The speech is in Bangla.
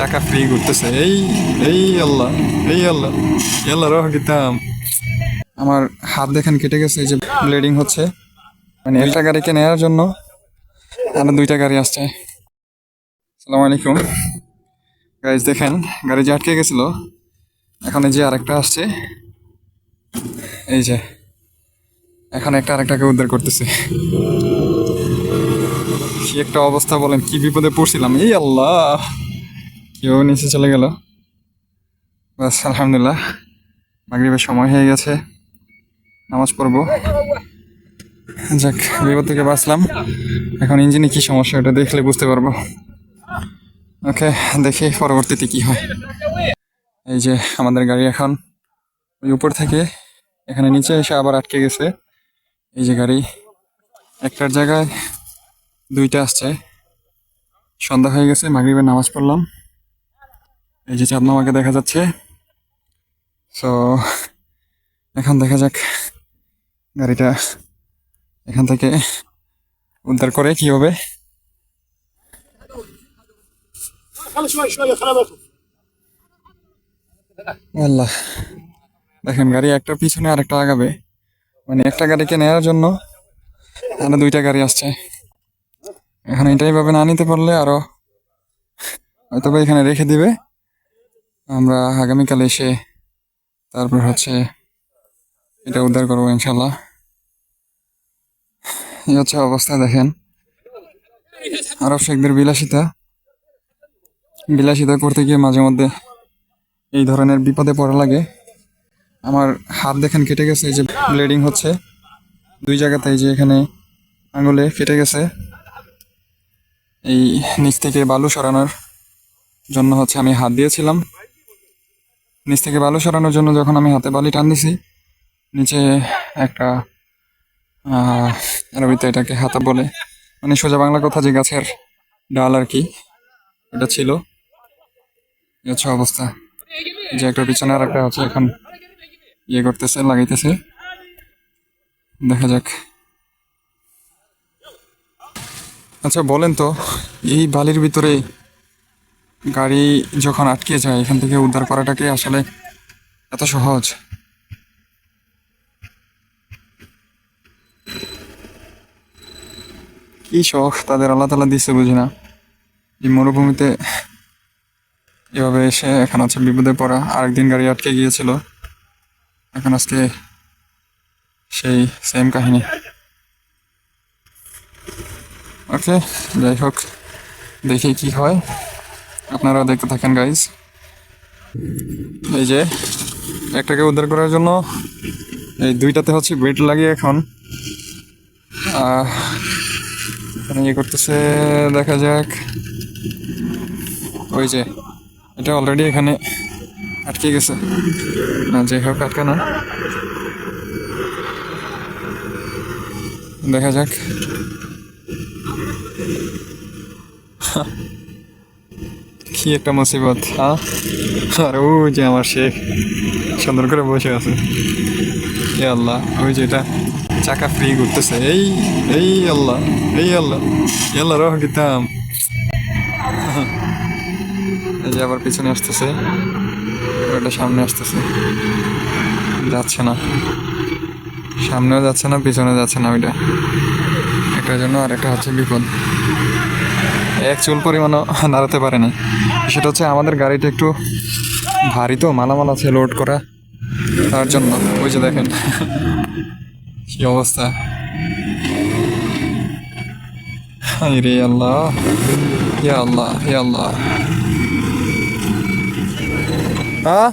চাকা ফ্রি ঘুরতেছে এই এই আল্লাহ এই আল্লাহ আল্লাহ রহ গিতাম আমার হাত দেখেন কেটে গেছে, এই যে ব্লিডিং হচ্ছে। মানে একটা গাড়িকে নেওয়ার জন্য আরও দুইটা গাড়ি আসছে। সালাম আলাইকুম। গাইজ দেখেন, গাড়ি যে আটকে গেছিল, এখন এই যে আরেকটা আসছে। এই যে, এখন একটা আরেকটাকে উদ্ধার করতেছে। কি একটা অবস্থা বলেন, কি বিপদে পড়ছিলাম। এই আল্লাহ। কেউ নিচে চলে গেল। বাস, আলহামদুলিল্লাহ। মাগরিবের সময় হয়ে গেছে। নামাজ পড়ব। যাক, বিপদ থেকে বাঁচলাম। এখন ইঞ্জিনে কি সমস্যা ওটা দেখলে বুঝতে পারব। ওকে, দেখি পরবর্তীতে কি হয়। এই যে আমাদের গাড়ি এখন ওই উপর থেকে এখানে নিচে এসে আবার আটকে গেছে। এই যে গাড়ি, একটার জায়গায় দুইটা আসছে। সন্ধ্যা হয়ে গেছে, মাগরিবের নামাজ পড়লাম। এই যে চাঁদ মামাকে দেখা যাচ্ছে। সো এখন দেখা যাক গাড়িটা এখান থেকে উদ্ধার করে কি হবে। আল্লাহ, দেখেন গাড়ি একটা পিছনে আর একটা আগাবে। মানে একটা গাড়িকে নেওয়ার জন্য আরও দুইটা গাড়ি আসছে। এখন এটাই ভাবে না নিতে পারলে আরও হয়তো এখানে রেখে দিবে। আমরা আগামীকাল এসে তারপর হচ্ছে এটা উদ্ধার করব ইনশাল্লাহ এই হচ্ছে অবস্থা, দেখেন। আরব শেখদের বিলাসিতা। বিলাসিতা করতে গিয়ে মাঝে মধ্যে এই ধরনের বিপদে পড়া লাগে। আমার হাত দেখেন কেটে গেছে, এই যে ব্লিডিং হচ্ছে। দুই জায়গাতে এই যে এখানে আঙুলে কেটে গেছে। এই নিচ থেকে বালু সরানোর জন্য হচ্ছে আমি হাত দিয়েছিলাম। নিচ থেকে বালু সরানোর জন্য যখন আমি হাতে বালি টান দিছি নিচে একটা আরবিতে এটাকে হাতা বলে মানে সোজা বাংলা কথা যে গাছের ডাল আর কি, এটা ছিল। হচ্ছে অবস্থা। যে একটা পিছনে আর একটা হচ্ছে এখন ইয়ে করতেছে, লাগাইতেছে। দেখা যাক। আচ্ছা বলেন তো, এই বালির ভিতরে গাড়ি যখন আটকে যায়, এখান থেকে উদ্ধার করাটাকে আসলে এত সহজ। কি শখ তাদের আল্লাহ তালা দিচ্ছে বুঝি না। এই মরুভূমিতে এভাবে এসে এখন আছে বিপদে পড়া। আরেকদিন গাড়ি আটকে গিয়েছিল। এখন আজকে সেই সেম কাহিনী। ওকে যাই হোক, দেখি কি হয়। আপনারাও দেখতে থাকেন গাইজ এই যে, একটাকে উদ্ধার করার জন্য এই দুইটাতে হচ্ছে বেড লাগিয়ে এখন। ইয়ে করতেছে, দেখা যাক। ওই যে, এটা অলরেডি এখানে আটকে গেছে। না, যাই হোক আটকানো দেখা যাক। কি একটা মুসিবত হ্যাঁ আর ওই যে আমার শেখ, সুন্দর করে বসে আছে। এ আল্লাহ ওই যে এটা চাকা ফ্রি ঘুরতেছে এই এই আল্লাহ এই আল্লাহ আল্লাহ রহ গিতাম এই যে আবার পিছনে আসতেছে ওটা সামনে আসতেছে। যাচ্ছে না। সামনেও যাচ্ছে না পিছনে যাচ্ছে না ওইটা। এটার জন্য আর একটা হচ্ছে বিপদ। এক চুল পরিমাণও নাড়াতে পারে না সেটা হচ্ছে আমাদের গাড়িটা একটু ভারী তো, মালামাল আছে লোড করা। তার জন্য, ওই যে দেখেন, কি অবস্থা। রে আল্লাহ, ইয়া আল্লাহ ইয়া আল্লাহ। হ্যাঁ